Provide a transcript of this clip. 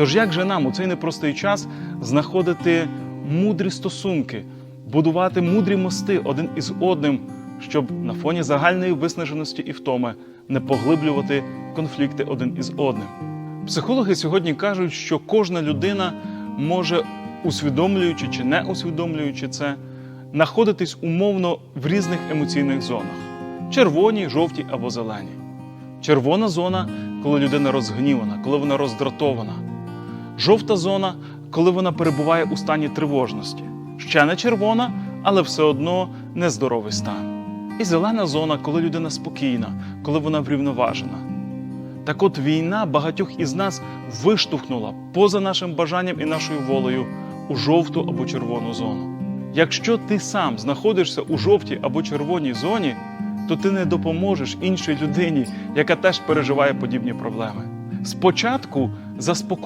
Тож як же нам у цей непростий час знаходити мудрі стосунки, будувати мудрі мости один із одним, щоб на фоні загальної виснаженості і втоми не поглиблювати конфлікти один із одним? Психологи сьогодні кажуть, що кожна людина може, усвідомлюючи чи не усвідомлюючи це, знаходитись умовно в різних емоційних зонах: червоній, жовтій або зеленій. Червона зона, коли людина розгнівана, коли вона роздратована. Жовта зона, коли вона перебуває у стані тривожності. Ще не червона, але все одно нездоровий стан. І зелена зона, коли людина спокійна, коли вона врівноважена. Так от війна багатьох із нас виштовхнула поза нашим бажанням і нашою волею у жовту або червону зону. Якщо ти сам знаходишся у жовтій або червоній зоні, то ти не допоможеш іншій людині, яка теж переживає подібні проблеми. Спочатку заспокой